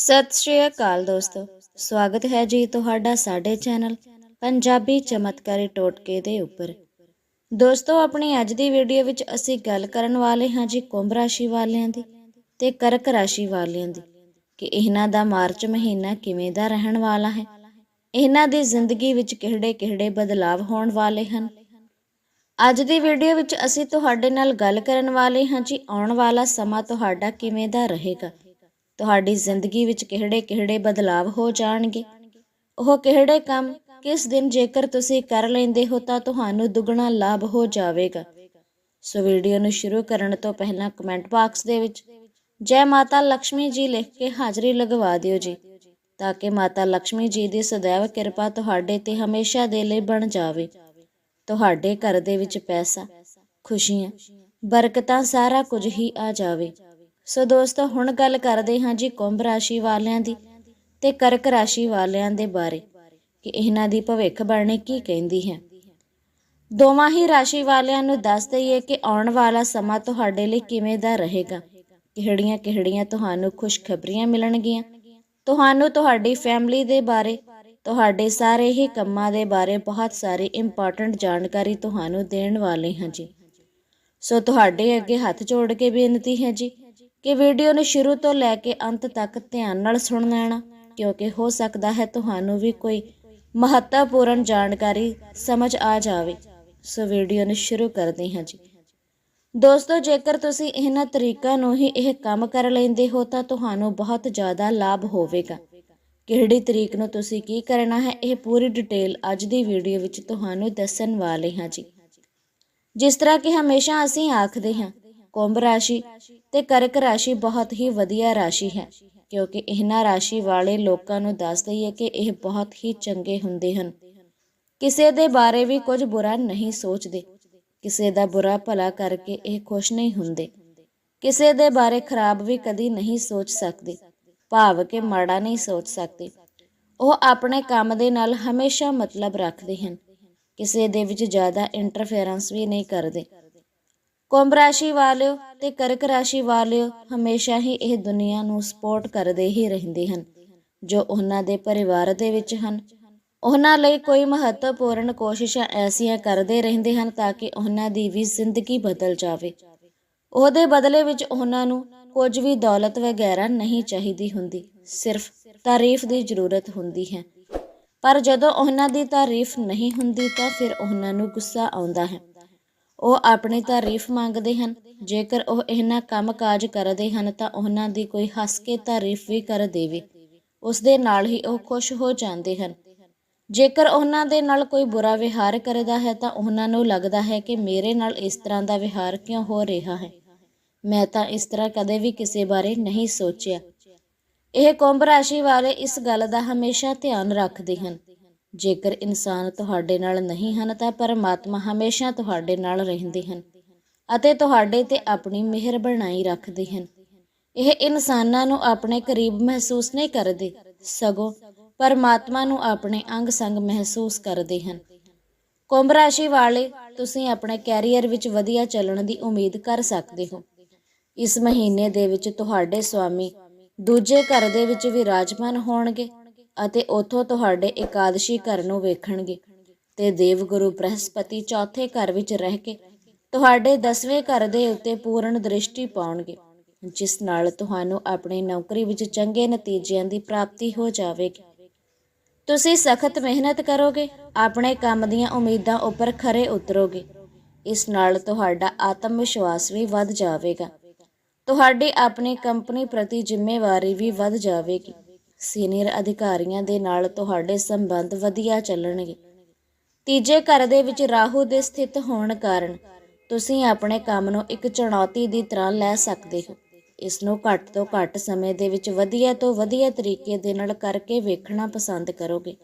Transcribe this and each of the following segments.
ਸਤਿ ਸ਼੍ਰੀ ਅਕਾਲ ਦੋਸਤੋ। ਸਵਾਗਤ ਹੈ ਜੀ ਤੁਹਾਡਾ ਸਾਡੇ ਚੈਨਲ ਪੰਜਾਬੀ ਚਮਤਕਾਰੀ ਟੋਟਕੇ ਦੇ ਉੱਪਰ। ਦੋਸਤੋ, ਆਪਣੀ ਅੱਜ ਦੀ ਵੀਡੀਓ ਵਿੱਚ ਅਸੀਂ ਗੱਲ ਕਰਨ ਵਾਲੇ ਹਾਂ ਜੀ ਕੁੰਭ ਰਾਸ਼ੀ ਵਾਲਿਆਂ ਦੀ ਤੇ ਕਰਕ ਰਾਸ਼ੀ ਵਾਲਿਆਂ ਦੀ ਕਿ ਇਹਨਾਂ ਦਾ ਮਾਰਚ ਮਹੀਨਾ ਕਿਵੇਂ ਦਾ ਰਹਿਣ ਵਾਲਾ ਹੈ। ਇਹਨਾਂ ਦੀ ਜ਼ਿੰਦਗੀ ਵਿੱਚ ਕਿਹੜੇ-ਕਿਹੜੇ ਬਦਲਾਵ ਹੋਣ ਵਾਲੇ ਹਨ। ਅੱਜ ਦੀ ਵੀਡੀਓ ਵਿੱਚ ਅਸੀਂ ਤੁਹਾਡੇ ਨਾਲ ਗੱਲ ਕਰਨ ਵਾਲੇ ਹਾਂ ਜੀ ਆਉਣ ਵਾਲਾ ਸਮਾਂ ਤੁਹਾਡਾ ਕਿਵੇਂ ਦਾ ਰਹੇਗਾ। ਤੁਹਾਡੀ ਜ਼ਿੰਦਗੀ ਵਿੱਚ ਕਿਹੜੇ ਕਿਹੜੇ ਬਦਲਾਅ ਹੋ ਜਾਣਗੇ? ਉਹ ਕਿਹੜੇ ਕੰਮ, ਕਿਸ ਦਿਨ ਜੇਕਰ ਤੁਸੀਂ ਕਰ ਲੈਂਦੇ ਹੋ ਤਾਂ ਤੁਹਾਨੂੰ ਦੁੱਗਣਾ ਲਾਭ ਹੋ ਜਾਵੇਗਾ। ਸੋ ਵੀਡੀਓ ਨੂੰ ਸ਼ੁਰੂ ਕਰਨ ਤੋਂ ਪਹਿਲਾਂ ਕਮੈਂਟ ਬਾਕਸ ਦੇ ਵਿੱਚ, ਜੈ ਮਾਤਾ ਲక్ష్ਮੀ ਜੀ ਲਿਖ ਕੇ ਹਾਜ਼ਰੀ ਲਗਵਾ ਦਿਓ ਜੀ, ਤਾਂ ਕਿ ਮਾਤਾ ਲక్ష్ਮੀ ਜੀ ਦੀ ਸदैव ਕਿਰਪਾ ਤੁਹਾਡੇ ਤੇ ਹਮੇਸ਼ਾ ਦੇ ਲਈ ਬਣ ਜਾਵੇ। ਤੁਹਾਡੇ ਘਰ ਦੇ ਵਿੱਚ ਪੈਸਾ, ਖੁਸ਼ੀਆਂ, ਬਰਕਤਾਂ ਸਾਰਾ ਕੁਝ ਹੀ ਆ ਜਾਵੇ। ਸੋ ਦੋਸਤੋ, ਹੁਣ ਗੱਲ ਕਰਦੇ ਹਾਂ ਜੀ ਕੁੰਭ ਰਾਸ਼ੀ ਵਾਲਿਆਂ ਦੀ ਤੇ ਕਰਕ ਰਾਸ਼ੀ ਵਾਲਿਆਂ ਦੇ ਬਾਰੇ, ਕਿ ਇਹਨਾਂ ਦੀ ਭਵਿੱਖਬਾਣੀ ਕੀ ਕਹਿੰਦੀ ਹੈ। ਦੋਵਾਂ ਹੀ ਰਾਸ਼ੀ ਵਾਲਿਆਂ ਨੂੰ ਦੱਸ ਦਈਏ ਕਿ ਆਉਣ ਵਾਲਾ ਸਮਾਂ ਤੁਹਾਡੇ ਲਈ ਕਿਵੇਂ ਦਾ ਰਹੇਗਾ। ਕਿਹੜੀਆਂ ਕਿਹੜੀਆਂ ਤੁਹਾਨੂੰ ਖੁਸ਼ਖਬਰੀਆਂ ਮਿਲਣਗੀਆਂ। ਤੁਹਾਨੂੰ ਤੁਹਾਡੀ ਫੈਮਿਲੀ ਦੇ ਬਾਰੇ, ਤੁਹਾਡੇ ਸਾਰੇ ਹੀ ਕੰਮਾਂ ਦੇ ਬਾਰੇ ਬਹੁਤ ਸਾਰੀ ਇੰਪੋਰਟੈਂਟ ਜਾਣਕਾਰੀ ਤੁਹਾਨੂੰ ਦੇਣ ਵਾਲੇ ਹਾਂ ਜੀ। ਸੋ ਤੁਹਾਡੇ ਅੱਗੇ ਹੱਥ ਜੋੜ ਕੇ ਬੇਨਤੀ ਹੈ ਜੀ ਕਿ ਵੀਡੀਓ ਨੂੰ ਸ਼ੁਰੂ ਤੋਂ ਲੈ ਕੇ ਅੰਤ ਤੱਕ ਧਿਆਨ ਨਾਲ ਸੁਣ ਲੈਣਾ, ਕਿਉਂਕਿ ਹੋ ਸਕਦਾ ਹੈ ਤੁਹਾਨੂੰ ਵੀ ਕੋਈ ਮਹੱਤਵਪੂਰਨ ਜਾਣਕਾਰੀ ਸਮਝ ਆ ਜਾਵੇ। ਸੋ ਵੀਡੀਓ ਨੂੰ ਸ਼ੁਰੂ ਕਰਦੇ ਹਾਂ ਜੀ। ਦੋਸਤੋ, ਜੇਕਰ ਤੁਸੀਂ ਇਹਨਾਂ ਤਰੀਕਾਂ ਨੂੰ ਹੀ ਇਹ ਕੰਮ ਕਰ ਲੈਂਦੇ ਹੋ, ਤਾਂ ਤੁਹਾਨੂੰ ਬਹੁਤ ਜ਼ਿਆਦਾ ਲਾਭ ਹੋਵੇਗਾ। ਕਿਹੜੀ ਤਰੀਕ ਨੂੰ ਤੁਸੀਂ ਕੀ ਕਰਨਾ ਹੈ, ਇਹ ਪੂਰੀ ਡਿਟੇਲ ਅੱਜ ਦੀ ਵੀਡੀਓ ਵਿੱਚ ਤੁਹਾਨੂੰ ਦੱਸਣ ਵਾਲੇ ਹਾਂ ਜੀ। ਜਿਸ ਤਰ੍ਹਾਂ ਕਿ ਹਮੇਸ਼ਾ ਅਸੀਂ ਆਖਦੇ ਹਾਂ ਕੁੰਭ ਰਾਸ਼ੀ ਤੇ ਕਰਕ ਰਾਸ਼ੀ ਬਹੁਤ ਹੀ ਵਧੀਆ ਰਾਸ਼ੀ ਹੈ, ਕਿਉਂਕਿ ਇਹਨਾਂ ਰਾਸ਼ੀ ਵਾਲੇ ਲੋਕਾਂ ਨੂੰ ਦੱਸ ਦਈਏ ਕਿ ਇਹ ਬਹੁਤ ਹੀ ਚੰਗੇ ਹੁੰਦੇ ਹਨ। ਕਿਸੇ ਦੇ ਬਾਰੇ ਵੀ ਕੁਝ ਬੁਰਾ ਨਹੀਂ ਸੋਚਦੇ। ਕਿਸੇ ਦਾ ਬੁਰਾ ਭਲਾ ਕਰਕੇ ਇਹ ਖੁਸ਼ ਨਹੀਂ ਹੁੰਦੇ। ਕਿਸੇ ਦੇ ਬਾਰੇ ਖਰਾਬ ਵੀ ਕਦੀ ਨਹੀਂ ਸੋਚ ਸਕਦੇ। ਭਾਵ ਕਿ ਮਾੜਾ ਨਹੀਂ ਸੋਚ ਸਕਦੇ। ਉਹ ਆਪਣੇ ਕੰਮ ਦੇ ਨਾਲ ਹਮੇਸ਼ਾ ਮਤਲਬ ਰੱਖਦੇ ਹਨ। ਕਿਸੇ ਦੇ ਵਿੱਚ ਜ਼ਿਆਦਾ ਇੰਟਰਫੇਰੈਂਸ ਵੀ ਨਹੀਂ ਕਰਦੇ। ਕੁੰਭ ਰਾਸ਼ੀ ਵਾਲਿਓ ਤੇ ਕਰਕ ਰਾਸ਼ੀ ਵਾਲਿਓ ਹਮੇਸ਼ਾ ਹੀ ਇਹ ਦੁਨੀਆ ਨੂੰ ਸਪੋਰਟ ਕਰਦੇ ਹੀ ਰਹਿੰਦੇ ਹਨ। ਜੋ ਉਹਨਾਂ ਦੇ ਪਰਿਵਾਰ ਦੇ ਵਿੱਚ ਹਨ, ਉਹਨਾਂ ਲਈ ਕੋਈ ਮਹੱਤਵਪੂਰਨ ਕੋਸ਼ਿਸ਼ਾਂ ਐਸੀਆਂ ਕਰਦੇ ਰਹਿੰਦੇ ਹਨ ਤਾਂ ਕਿ ਉਹਨਾਂ ਦੀ ਵੀ ਜ਼ਿੰਦਗੀ ਬਦਲ ਜਾਵੇ। ਉਹਦੇ ਬਦਲੇ ਵਿੱਚ ਉਹਨਾਂ ਨੂੰ ਕੁਝ ਵੀ ਦੌਲਤ ਵਗੈਰਾ ਨਹੀਂ ਚਾਹੀਦੀ ਹੁੰਦੀ, ਸਿਰਫ ਤਾਰੀਫ ਦੀ ਜ਼ਰੂਰਤ ਹੁੰਦੀ ਹੈ। ਪਰ ਜਦੋਂ ਉਹਨਾਂ ਦੀ ਤਾਰੀਫ ਨਹੀਂ ਹੁੰਦੀ ਤਾਂ ਫਿਰ ਉਹਨਾਂ ਨੂੰ ਗੁੱਸਾ ਆਉਂਦਾ ਹੈ। ਉਹ ਆਪਣੀ ਤਾਰੀਫ ਮੰਗਦੇ ਹਨ। ਜੇਕਰ ਉਹ ਇਹਨਾਂ ਕੰਮਕਾਜ ਕਰਦੇ ਹਨ, ਤਾਂ ਉਹਨਾਂ ਦੀ ਕੋਈ ਹੱਸ ਕੇ ਤਾਰੀਫ ਵੀ ਕਰ ਦੇਵੇ। ਉਸ ਦੇ ਨਾਲ ਹੀ ਉਹ ਖੁਸ਼ ਹੋ ਜਾਂਦੇ ਹਨ। ਜੇਕਰ ਉਹਨਾਂ ਦੇ ਨਾਲ ਕੋਈ ਬੁਰਾ ਵਿਹਾਰ ਕਰਦਾ ਹੈ, ਤਾਂ ਉਹਨਾਂ ਨੂੰ ਲੱਗਦਾ ਹੈ ਕਿ ਮੇਰੇ ਨਾਲ ਇਸ ਤਰ੍ਹਾਂ ਦਾ ਵਿਹਾਰ ਕਿਉਂ ਹੋ ਰਿਹਾ ਹੈ। ਮੈਂ ਤਾਂ ਇਸ ਤਰ੍ਹਾਂ ਕਦੇ ਵੀ ਕਿਸੇ ਬਾਰੇ ਨਹੀਂ ਸੋਚਿਆ। ਇਹ ਕੁੰਭ ਰਾਸ਼ੀ ਵਾਲੇ ਇਸ ਗੱਲ ਦਾ ਹਮੇਸ਼ਾ ਧਿਆਨ ਰੱਖਦੇ ਹਨ। ਜੇਕਰ ਇਨਸਾਨ ਤੁਹਾਡੇ ਨਾਲ ਨਹੀਂ ਹਨ ਤਾਂ ਪਰਮਾਤਮਾ ਹਮੇਸ਼ਾ ਤੁਹਾਡੇ ਨਾਲ ਰਹਿੰਦੇ ਹਨ ਅਤੇ ਤੁਹਾਡੇ ਤੇ ਆਪਣੀ ਮਿਹਰ ਬਣਾਈ ਰੱਖਦੇ ਹਨ। ਇਹ ਇਨਸਾਨਾਂ ਨੂੰ ਆਪਣੇ ਕਰੀਬ ਮਹਿਸੂਸ ਨਹੀਂ ਕਰਦੇ, ਸਗੋਂ ਪਰਮਾਤਮਾ ਨੂੰ ਆਪਣੇ ਅੰਗ ਸੰਗ ਮਹਿਸੂਸ ਕਰਦੇ ਹਨ। ਕੁੰਭ ਰਾਸ਼ੀ ਵਾਲੇ, ਤੁਸੀਂ ਆਪਣੇ ਕੈਰੀਅਰ ਵਿੱਚ ਵਧੀਆ ਚੱਲਣ ਦੀ ਉਮੀਦ ਕਰ ਸਕਦੇ ਹੋ। ਇਸ ਮਹੀਨੇ ਦੇ ਵਿੱਚ ਤੁਹਾਡੇ ਸਵਾਮੀ ਦੂਜੇ ਘਰ ਦੇ ਵਿੱਚ ਵਿਰਾਜਮਾਨ ਹੋਣਗੇ। ਅਤੇ ਉਥੋਂ ਤੁਹਾਡੇ ਇਕਾदशी ਘਰ ਨੂੰ ਵੇਖਣਗੇ ਤੇ ਦੇਵ ਗੁਰੂ ਬ੍ਰਹਸਪਤੀ ਚੌਥੇ ਘਰ ਵਿੱਚ ਰਹਿ ਕੇ ਤੁਹਾਡੇ 10ਵੇਂ ਘਰ ਦੇ ਉੱਤੇ ਪੂਰਨ ਦ੍ਰਿਸ਼ਟੀ ਪਾਉਣਗੇ, ਜਿਸ ਨਾਲ ਤੁਹਾਨੂੰ ਆਪਣੀ ਨੌਕਰੀ ਵਿੱਚ ਚੰਗੇ ਨਤੀਜਿਆਂ ਦੀ ਪ੍ਰਾਪਤੀ ਹੋ ਜਾਵੇਗੀ। ਤੁਸੀਂ ਸਖਤ ਮਿਹਨਤ ਕਰੋਗੇ, ਆਪਣੇ ਕੰਮ ਦੀਆਂ ਉਮੀਦਾਂ ਉੱਪਰ ਖਰੇ ਉਤਰੋਗੇ, ਇਸ ਨਾਲ ਤੁਹਾਡਾ ਆਤਮ ਵਿਸ਼ਵਾਸ ਵੀ ਵੱਧ ਜਾਵੇਗਾ। ਤੁਹਾਡੀ ਆਪਣੀ ਕੰਪਨੀ ਪ੍ਰਤੀ ਜ਼ਿੰਮੇਵਾਰੀ ਵੀ ਵੱਧ ਜਾਵੇਗੀ। ਸੀਨੀਅਰ ਅਧਿਕਾਰੀਆਂ ਦੇ ਨਾਲ ਤੁਹਾਡੇ ਸੰਬੰਧ ਵਧੀਆ ਚੱਲਣਗੇ। ਤੀਜੇ ਘਰ ਦੇ ਵਿੱਚ ਰਾਹੂ ਦੇ ਸਥਿਤ ਹੋਣ ਕਾਰਨ ਤੁਸੀਂ ਆਪਣੇ ਕੰਮ ਨੂੰ ਇੱਕ ਚੁਣੌਤੀ ਦੀ ਤਰ੍ਹਾਂ ਲੈ ਸਕਦੇ ਹੋ। ਇਸ ਨੂੰ ਘੱਟ ਤੋਂ ਘੱਟ ਸਮੇਂ ਦੇ ਵਿੱਚ ਵਧੀਆ ਤੋਂ ਵਧੀਆ ਤਰੀਕੇ ਦੇ ਨਾਲ ਕਰਕੇ ਵੇਖਣਾ ਪਸੰਦ ਕਰੋਗੇ।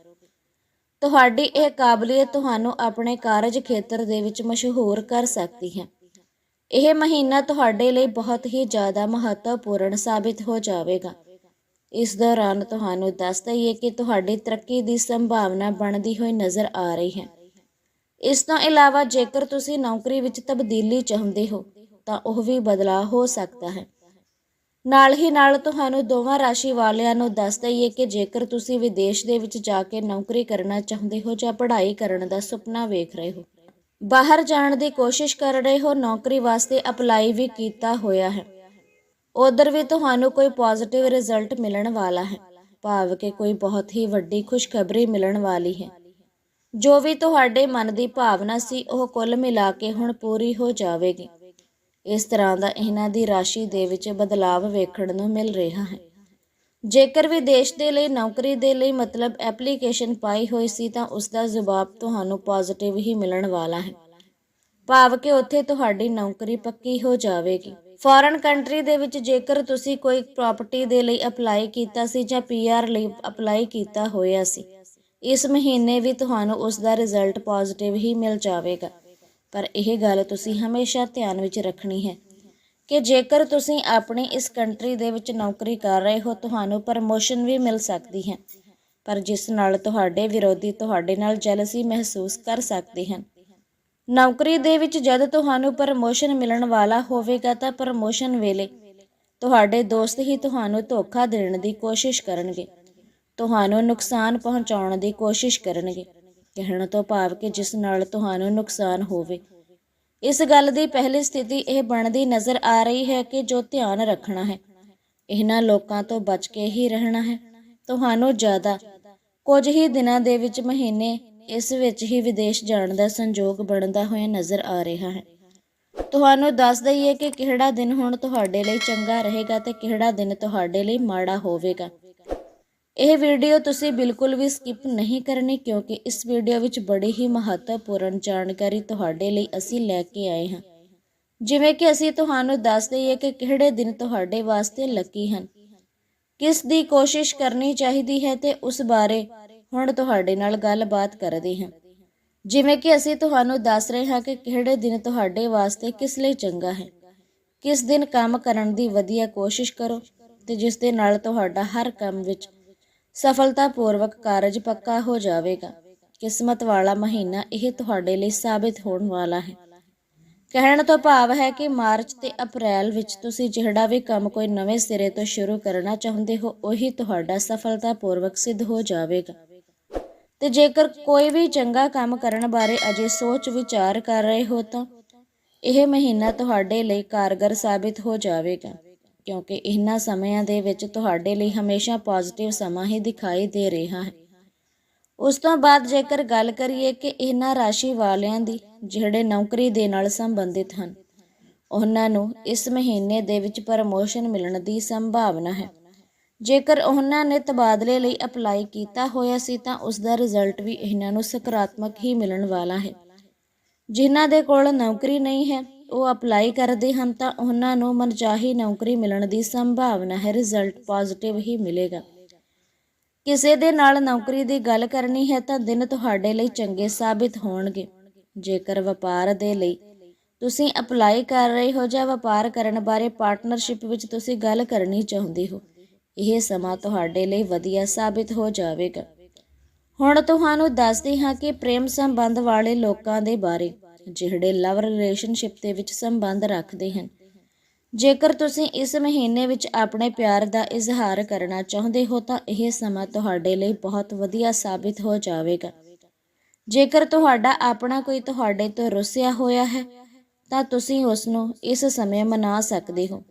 ਤੁਹਾਡੀ ਇਹ ਕਾਬਲੀਅਤ ਤੁਹਾਨੂੰ ਆਪਣੇ ਕਾਰਜ ਖੇਤਰ ਦੇ ਵਿੱਚ ਮਸ਼ਹੂਰ ਕਰ ਸਕਦੀ ਹੈ। ਇਹ ਮਹੀਨਾ ਤੁਹਾਡੇ ਲਈ ਬਹੁਤ ਹੀ ਜ਼ਿਆਦਾ ਮਹੱਤਵਪੂਰਨ ਸਾਬਿਤ ਹੋ ਜਾਵੇਗਾ। ਇਸ ਦੌਰਾਨ ਤੁਹਾਨੂੰ ਦੱਸ ਦਈਏ ਕਿ ਤੁਹਾਡੀ ਤਰੱਕੀ ਦੀ ਸੰਭਾਵਨਾ ਬਣਦੀ ਹੋਈ ਨਜ਼ਰ ਆ ਰਹੀ ਹੈ। ਇਸ ਤੋਂ ਇਲਾਵਾ ਜੇਕਰ ਤੁਸੀਂ ਨੌਕਰੀ ਵਿੱਚ ਤਬਦੀਲੀ ਚਾਹੁੰਦੇ ਹੋ, ਤਾਂ ਉਹ ਵੀ ਬਦਲਾਅ ਹੋ ਸਕਦਾ ਹੈ। ਨਾਲ ਹੀ ਨਾਲ ਤੁਹਾਨੂੰ ਦੋਵਾਂ ਰਾਸ਼ੀ ਵਾਲਿਆਂ ਨੂੰ ਦੱਸ ਦਈਏ ਕਿ ਜੇਕਰ ਤੁਸੀਂ ਵਿਦੇਸ਼ ਦੇ ਵਿੱਚ ਜਾ ਕੇ ਨੌਕਰੀ ਕਰਨਾ ਚਾਹੁੰਦੇ ਹੋ ਜਾਂ ਪੜ੍ਹਾਈ ਕਰਨ ਦਾ ਸੁਪਨਾ ਵੇਖ ਰਹੇ ਹੋ। ਬਾਹਰ ਜਾਣ ਦੀ ਕੋਸ਼ਿਸ਼ ਕਰ ਰਹੇ ਹੋ, ਨੌਕਰੀ ਵਾਸਤੇ ਅਪਲਾਈ ਵੀ ਕੀਤਾ ਹੋਇਆ ਹੈ। ਉਧਰ ਵੀ ਤੁਹਾਨੂੰ ਕੋਈ ਪੋਜ਼ਿਟਿਵ ਰਿਜ਼ਲਟ ਮਿਲਣ ਵਾਲਾ ਹੈ। ਭਾਵ ਕਿ ਕੋਈ ਬਹੁਤ ਹੀ ਵੱਡੀ ਖੁਸ਼ਖਬਰੀ ਮਿਲਣ ਵਾਲੀ ਹੈ। ਜੋ ਵੀ ਤੁਹਾਡੇ ਮਨ ਦੀ ਭਾਵਨਾ ਸੀ, ਉਹ ਕੁੱਲ ਮਿਲਾ ਕੇ ਹੁਣ ਪੂਰੀ ਹੋ ਜਾਵੇਗੀ। ਇਸ ਤਰ੍ਹਾਂ ਦਾ ਇਹਨਾਂ ਦੀ ਰਾਸ਼ੀ ਦੇ ਵਿੱਚ ਬਦਲਾਵ ਵੇਖਣ ਨੂੰ ਮਿਲ ਰਿਹਾ ਹੈ। ਜੇਕਰ ਵਿਦੇਸ਼ ਦੇ ਲਈ, ਨੌਕਰੀ ਦੇ ਲਈ ਮਤਲਬ ਐਪਲੀਕੇਸ਼ਨ ਪਾਈ ਹੋਈ ਸੀ, ਤਾਂ ਉਸ ਦਾ ਜਵਾਬ ਤੁਹਾਨੂੰ ਪੋਜ਼ਿਟਿਵ ਹੀ ਮਿਲਣ ਵਾਲਾ ਹੈ। ਭਾਵ ਕਿ ਉੱਥੇ ਤੁਹਾਡੀ ਨੌਕਰੀ ਪੱਕੀ ਹੋ ਜਾਵੇਗੀ। ਫੋਰਨ ਕੰਟਰੀ ਦੇ ਵਿੱਚ ਜੇਕਰ ਤੁਸੀਂ ਕੋਈ ਪ੍ਰਾਪਰਟੀ ਦੇ ਲਈ ਅਪਲਾਈ ਕੀਤਾ ਸੀ ਜਾਂ ਪੀਆਰ ਲਈ ਅਪਲਾਈ ਕੀਤਾ ਹੋਇਆ ਸੀ, ਇਸ ਮਹੀਨੇ ਵੀ ਤੁਹਾਨੂੰ ਉਸ ਦਾ ਰਿਜ਼ਲਟ ਪੋਜ਼ਿਟਿਵ ਹੀ ਮਿਲ ਜਾਵੇਗਾ। ਪਰ ਇਹ ਗੱਲ ਤੁਸੀਂ ਹਮੇਸ਼ਾ ਧਿਆਨ ਵਿੱਚ ਰੱਖਣੀ ਹੈ ਕਿ ਜੇਕਰ ਤੁਸੀਂ ਆਪਣੀ ਇਸ ਕੰਟਰੀ ਦੇ ਵਿੱਚ ਨੌਕਰੀ ਕਰ ਰਹੇ ਹੋ, ਤੁਹਾਨੂੰ ਪ੍ਰਮੋਸ਼ਨ ਵੀ ਮਿਲ ਸਕਦੀ ਹੈ, ਪਰ ਜਿਸ ਨਾਲ ਤੁਹਾਡੇ ਵਿਰੋਧੀ ਤੁਹਾਡੇ ਨਾਲ ਜੈਲਸੀ ਮਹਿਸੂਸ ਕਰ ਸਕਦੇ ਹਨ। ਨੌਕਰੀ ਦੇ ਵਿੱਚ ਜਦ ਤੁਹਾਨੂੰ ਪ੍ਰਮੋਸ਼ਨ ਮਿਲਣ ਵਾਲਾ ਹੋਵੇਗਾ ਤਾਂ ਪ੍ਰਮੋਸ਼ਨ ਵੇਲੇ ਤੁਹਾਡੇ ਦੋਸਤ ਹੀ ਤੁਹਾਨੂੰ ਧੋਖਾ ਦੇਣ ਦੀ ਕੋਸ਼ਿਸ਼ ਕਰਨਗੇ। ਤੁਹਾਨੂੰ ਨੁਕਸਾਨ ਪਹੁੰਚਾਉਣ ਦੀ ਕੋਸ਼ਿਸ਼ ਕਰਨਗੇ। ਕਹਿਣ ਤੋਂ ਭਾਵ ਕਿ ਜਿਸ ਨਾਲ ਤੁਹਾਨੂੰ ਨੁਕਸਾਨ ਹੋਵੇ। ਇਸ ਗੱਲ ਦੀ ਪਹਿਲੀ ਸਥਿਤੀ ਇਹ ਬਣਦੀ ਨਜ਼ਰ ਆ ਰਹੀ ਹੈ ਕਿ ਜੋ ਧਿਆਨ ਰੱਖਣਾ ਹੈ, ਇਹਨਾਂ ਲੋਕਾਂ ਤੋਂ ਬਚ ਕੇ ਹੀ ਰਹਿਣਾ ਹੈ। ਤੁਹਾਨੂੰ ਜ਼ਿਆਦਾ ਕੁਝ ਹੀ ਦਿਨਾਂ ਦੇ ਵਿੱਚ ਮਹੀਨੇ ਇਸ ਵਿੱਚ ਹੀ ਵਿਦੇਸ਼ ਜਾਣ ਦਾ ਸੰਯੋਗ ਬਣਦਾ ਹੋਇਆ ਨਜ਼ਰ ਆ ਰਿਹਾ ਹੈ। ਤੁਹਾਨੂੰ ਦੱਸ ਦਈਏ ਕਿ ਕਿਹੜਾ ਦਿਨ ਹੁਣ ਤੁਹਾਡੇ ਲਈ ਚੰਗਾ ਰਹੇਗਾ ਤੇ ਕਿਹੜਾ ਦਿਨ ਤੁਹਾਡੇ ਲਈ ਮਾੜਾ ਹੋਵੇਗਾ। ਇਹ ਵੀਡੀਓ ਤੁਸੀਂ ਬਿਲਕੁਲ ਵੀ ਸਕਿਪ ਨਹੀਂ ਕਰਨੀ ਕਿਉਂਕਿ ਇਸ ਵੀਡੀਓ ਵਿੱਚ ਬੜੀ ਹੀ ਮਹੱਤਵਪੂਰਨ ਜਾਣਕਾਰੀ ਤੁਹਾਡੇ ਲਈ ਅਸੀਂ ਲੈ ਕੇ ਆਏ ਹਾਂ। ਜਿਵੇਂ ਕਿ ਅਸੀਂ ਤੁਹਾਨੂੰ ਦੱਸ ਦਈਏ ਕਿ ਕਿਹੜੇ ਦਿਨ ਤੁਹਾਡੇ ਵਾਸਤੇ ਲੱਕੀ ਹਨ। ਕਿਸ ਦੀ ਕੋਸ਼ਿਸ਼ ਕਰਨੀ ਚਾਹੀਦੀ ਹੈ ਤੇ ਉਸ ਬਾਰੇ ਹੁਣ ਤੁਹਾਡੇ ਨਾਲ ਗੱਲਬਾਤ ਕਰਦੇ ਹਾਂ। ਜਿਵੇਂ ਕਿ ਅਸੀਂ ਤੁਹਾਨੂੰ ਦੱਸ ਰਹੇ ਹਾਂ ਕਿ ਕਿਹੜੇ ਦਿਨ ਤੁਹਾਡੇ ਵਾਸਤੇ ਕਿਸ ਲਈ ਚੰਗਾ ਹੈ। ਕਿਸ ਦਿਨ ਕੰਮ ਕਰਨ ਦੀ ਵਧੀਆ ਕੋਸ਼ਿਸ਼ ਕਰੋ ਤੇ ਜਿਸ ਦੇ ਨਾਲ ਤੁਹਾਡਾ ਹਰ ਕੰਮ ਵਿੱਚ ਸਫਲਤਾਪੂਰਵਕ ਕਾਰਜ ਪੱਕਾ ਹੋ ਜਾਵੇਗਾ। ਕਿਸਮਤ ਵਾਲਾ ਮਹੀਨਾ ਇਹ ਤੁਹਾਡੇ ਲਈ ਸਾਬਿਤ ਹੋਣ ਵਾਲਾ ਹੈ। ਕਹਿਣ ਤੋਂ ਭਾਵ ਹੈ ਕਿ ਮਾਰਚ ਤੇ ਅਪ੍ਰੈਲ ਵਿੱਚ ਤੁਸੀਂ ਜਿਹੜਾ ਵੀ ਕੰਮ ਕੋਈ ਨਵੇਂ ਸਿਰੇ ਤੋਂ ਸ਼ੁਰੂ ਕਰਨਾ ਚਾਹੁੰਦੇ ਹੋ, ਉਹੀ ਤੁਹਾਡਾ ਸਫਲਤਾਪੂਰਵਕ ਸਿੱਧ ਹੋ ਜਾਵੇਗਾ। ਤੇ ਜੇਕਰ ਕੋਈ ਵੀ ਚੰਗਾ ਕੰਮ ਕਰਨ ਬਾਰੇ ਅਜੇ ਸੋਚ ਵਿਚਾਰ ਕਰ ਰਹੇ ਹੋ ਤਾਂ ਇਹ ਮਹੀਨਾ ਤੁਹਾਡੇ ਲਈ ਕਾਰਗਰ ਸਾਬਿਤ ਹੋ ਜਾਵੇਗਾ, ਕਿਉਂਕਿ ਇਹਨਾਂ ਸਮਿਆਂ ਦੇ ਵਿੱਚ ਤੁਹਾਡੇ ਲਈ ਹਮੇਸ਼ਾ ਪੋਜ਼ਿਟਿਵ ਸਮਾਂ ਹੀ ਦਿਖਾਈ ਦੇ ਰਿਹਾ ਹੈ। ਉਸ ਤੋਂ ਬਾਅਦ ਜੇਕਰ ਗੱਲ ਕਰੀਏ ਕਿ ਇਹਨਾਂ ਰਾਸ਼ੀ ਵਾਲਿਆਂ ਦੀ, ਜਿਹੜੇ ਨੌਕਰੀ ਦੇ ਨਾਲ ਸੰਬੰਧਿਤ ਹਨ, ਉਹਨਾਂ ਨੂੰ ਇਸ ਮਹੀਨੇ ਦੇ ਵਿੱਚ ਪ੍ਰਮੋਸ਼ਨ ਮਿਲਣ ਦੀ ਸੰਭਾਵਨਾ ਹੈ। ਜੇਕਰ ਉਹਨਾਂ ਨੇ ਤਬਾਦਲੇ ਲਈ ਅਪਲਾਈ ਕੀਤਾ ਹੋਇਆ ਸੀ ਤਾਂ ਉਸ ਦਾ ਰਿਜ਼ਲਟ ਵੀ ਇਹਨਾਂ ਨੂੰ ਸਕਾਰਾਤਮਕ ਹੀ ਮਿਲਣ ਵਾਲਾ ਹੈ। ਜਿਨ੍ਹਾਂ ਦੇ ਕੋਲ ਨੌਕਰੀ ਨਹੀਂ ਹੈ, ਉਹ ਅਪਲਾਈ ਕਰਦੇ ਹਨ ਤਾਂ ਉਹਨਾਂ ਨੂੰ ਮਨਚਾਹੀ ਨੌਕਰੀ ਮਿਲਣ ਦੀ ਸੰਭਾਵਨਾ ਹੈ, ਰਿਜ਼ਲਟ ਪੋਜ਼ਿਟਿਵ ਹੀ ਮਿਲੇਗਾ। ਕਿਸੇ ਦੇ ਨਾਲ ਨੌਕਰੀ ਦੀ ਗੱਲ ਕਰਨੀ ਹੈ ਤਾਂ ਦਿਨ ਤੁਹਾਡੇ ਲਈ ਚੰਗੇ ਸਾਬਿਤ ਹੋਣਗੇ। ਜੇਕਰ ਵਪਾਰ ਦੇ ਲਈ ਤੁਸੀਂ ਅਪਲਾਈ ਕਰ ਰਹੇ ਹੋ ਜਾਂ ਵਪਾਰ ਕਰਨ ਬਾਰੇ ਪਾਰਟਨਰਸ਼ਿਪ ਵਿੱਚ ਤੁਸੀਂ ਗੱਲ ਕਰਨੀ ਚਾਹੁੰਦੇ ਹੋ ਇਹ ਸਮਾਂ ਤੁਹਾਡੇ ਲਈ ਵਧੀਆ ਸਾਬਿਤ ਹੋ ਜਾਵੇਗਾ। ਹੁਣ ਤੁਹਾਨੂੰ ਦੱਸਦੇ ਹਾਂ ਕਿ ਪ੍ਰੇਮ ਸੰਬੰਧ ਵਾਲੇ ਲੋਕਾਂ ਦੇ ਬਾਰੇ, ਜਿਹੜੇ ਲਵ ਰਿਲੇਸ਼ਨਸ਼ਿਪ ਦੇ ਵਿੱਚ ਸੰਬੰਧ ਰੱਖਦੇ ਹਨ। ਜੇਕਰ ਤੁਸੀਂ ਇਸ ਮਹੀਨੇ ਵਿੱਚ ਆਪਣੇ ਪਿਆਰ ਦਾ ਇਜ਼ਹਾਰ ਕਰਨਾ ਚਾਹੁੰਦੇ ਹੋ, ਤਾਂ ਇਹ ਸਮਾਂ ਤੁਹਾਡੇ ਲਈ ਬਹੁਤ ਵਧੀਆ ਸਾਬਿਤ ਹੋ ਜਾਵੇਗਾ। ਜੇਕਰ ਤੁਹਾਡਾ ਆਪਣਾ ਕੋਈ ਤੁਹਾਡੇ ਤੋਂ ਰੁੱਸਿਆ ਹੋਇਆ ਹੈ, ਤਾਂ ਤੁਸੀਂ ਉਸ ਨੂੰ ਇਸ ਸਮੇਂ ਮਨਾ ਸਕਦੇ ਹੋ।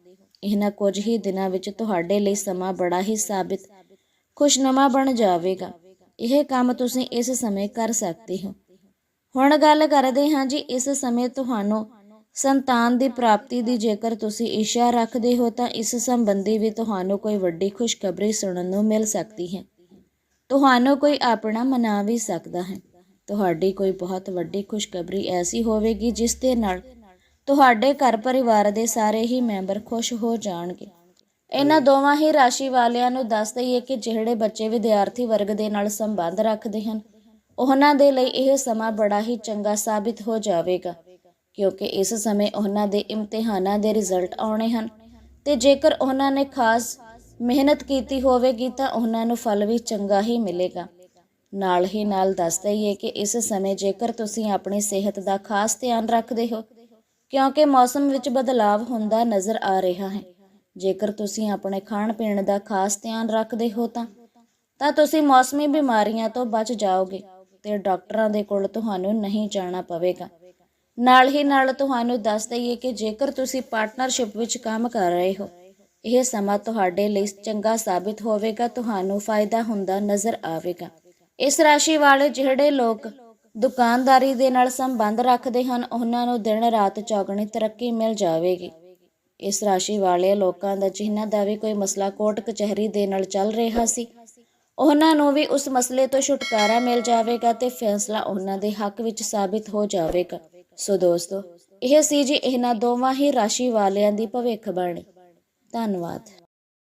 ਇਹਨਾਂ ਕੁਝ ਹੀ ਦਿਨਾਂ ਵਿੱਚ ਤੁਹਾਡੇ ਲਈ ਸਮਾਂ ਬੜਾ ਹੀ ਸਾਬਿਤ ਖੁਸ਼ਨਮਾ ਬਣ ਜਾਵੇਗਾ। ਇਹ ਕੰਮ ਤੁਸੀਂ ਇਸ ਸਮੇਂ ਕਰ ਸਕਦੇ ਹੋ। ਹੁਣ ਗੱਲ ਕਰਦੇ ਹਾਂ ਜੀ, ਇਸ ਸਮੇਂ ਤੁਹਾਨੂੰ ਸੰਤਾਨ ਦੀ ਪ੍ਰਾਪਤੀ ਦੀ। ਜੇਕਰ ਤੁਸੀਂ ਇੱਛਾ ਰੱਖਦੇ ਹੋ, ਤਾਂ ਇਸ ਸੰਬੰਧੀ ਵੀ ਤੁਹਾਨੂੰ ਕੋਈ ਵੱਡੀ ਖੁਸ਼ਖਬਰੀ ਸੁਣਨ ਨੂੰ ਮਿਲ ਸਕਦੀ ਹੈ। ਤੁਹਾਨੂੰ ਕੋਈ ਆਪਣਾ ਮਨਾ ਵੀ ਸਕਦਾ ਹੈ। ਤੁਹਾਡੀ ਕੋਈ ਬਹੁਤ ਵੱਡੀ ਖੁਸ਼ਖਬਰੀ ਐਸੀ ਹੋਵੇਗੀ, ਜਿਸ ਦੇ ਨਾਲ ਤੁਹਾਡੇ ਘਰ ਪਰਿਵਾਰ ਦੇ ਸਾਰੇ ਹੀ ਮੈਂਬਰ ਖੁਸ਼ ਹੋ ਜਾਣਗੇ। ਇਹਨਾਂ ਦੋਵਾਂ ਹੀ ਰਾਸ਼ੀ ਵਾਲਿਆਂ ਨੂੰ ਦੱਸ ਦਈਏ ਕਿ ਜਿਹੜੇ ਬੱਚੇ ਵਿਦਿਆਰਥੀ ਵਰਗ ਦੇ ਨਾਲ ਸੰਬੰਧ ਰੱਖਦੇ ਹਨ, ਉਹਨਾਂ ਦੇ ਲਈ ਇਹ ਸਮਾਂ ਬੜਾ ਹੀ ਚੰਗਾ ਸਾਬਿਤ ਹੋ ਜਾਵੇਗਾ, ਕਿਉਂਕਿ ਇਸ ਸਮੇਂ ਉਹਨਾਂ ਦੇ ਇਮਤਿਹਾਨਾਂ ਦੇ ਰਿਜ਼ਲਟ ਆਉਣੇ ਹਨ ਤੇ ਜੇਕਰ ਉਹਨਾਂ ਨੇ ਖਾਸ ਮਿਹਨਤ ਕੀਤੀ ਹੋਵੇਗੀ ਤਾਂ ਉਹਨਾਂ ਨੂੰ ਫਲ ਵੀ ਚੰਗਾ ਹੀ ਮਿਲੇਗਾ। ਨਾਲ ਹੀ ਨਾਲ ਦੱਸ ਦਈਏ ਕਿ ਇਸ ਸਮੇਂ ਜੇਕਰ ਤੁਸੀਂ ਆਪਣੀ ਸਿਹਤ ਦਾ ਖਾਸ ਧਿਆਨ ਰੱਖਦੇ ਹੋ ਕਿਉਂਕਿ ਮੌਸਮ ਵਿੱਚ ਬਦਲਾਵ ਹੁੰਦਾ ਨਜ਼ਰ ਆ ਰਿਹਾ ਹੈ। ਜੇਕਰ ਤੁਸੀਂ ਆਪਣੇ ਖਾਣ ਪੀਣ ਦਾ ਖਾਸ ਧਿਆਨ ਰੱਖਦੇ ਹੋ ਤਾਂ ਤਾਂ ਤੁਸੀਂ ਮੌਸਮੀ ਬਿਮਾਰੀਆਂ ਤੋਂ ਬਚ ਜਾਓਗੇ ਤੇ ਡਾਕਟਰਾਂ ਦੇ ਕੋਲ ਤੁਹਾਨੂੰ ਨਹੀਂ ਜਾਣਾ ਪਵੇਗਾ। ਨਾਲ ਹੀ ਨਾਲ ਤੁਹਾਨੂੰ ਦੱਸ ਦਈਏ ਕਿ ਜੇਕਰ ਤੁਸੀਂ ਪਾਰਟਨਰਸ਼ਿਪ ਵਿੱਚ ਕੰਮ ਕਰ ਰਹੇ ਹੋ, ਇਹ ਸਮਾਂ ਤੁਹਾਡੇ ਲਈ ਚੰਗਾ ਸਾਬਿਤ ਹੋਵੇਗਾ, ਤੁਹਾਨੂੰ ਫਾਇਦਾ ਹੁੰਦਾ ਨਜ਼ਰ ਆਵੇਗਾ। ਇਸ ਰਾਸ਼ੀ ਵਾਲੇ ਜਿਹੜੇ ਲੋਕ ਦੁਕਾਨਦਾਰੀ ਦੇ ਨਾਲ ਸੰਬੰਧ ਰੱਖਦੇ ਹਨ, ਉਹਨਾਂ ਨੂੰ ਦਿਨ ਰਾਤ ਚੌਗਣੀ ਤਰੱਕੀ ਮਿਲ ਜਾਵੇਗੀ। ਇਸ ਰਾਸ਼ੀ ਵਾਲੇ ਲੋਕਾਂ ਦਾ, ਜਿਨ੍ਹਾਂ ਦਾ ਵੀ ਕੋਈ ਮਸਲਾ ਕੋਰਟ ਕਚਹਿਰੀ ਦੇ ਨਾਲ ਚੱਲ ਰਿਹਾ ਸੀ, ਉਹਨਾਂ ਨੂੰ ਵੀ ਉਸ ਮਸਲੇ ਤੋਂ ਛੁਟਕਾਰਾ ਮਿਲ ਜਾਵੇਗਾ ਤੇ ਫੈਸਲਾ ਉਹਨਾਂ ਦੇ ਹੱਕ ਵਿੱਚ ਸਾਬਿਤ ਹੋ ਜਾਵੇਗਾ। ਸੋ ਦੋਸਤੋ, ਇਹ ਸੀ ਜੀ ਇਹਨਾਂ ਦੋਵਾਂ ਹੀ ਰਾਸ਼ੀ ਵਾਲਿਆਂ ਦੀ ਭਵਿੱਖਬਾਣੀ। ਧੰਨਵਾਦ।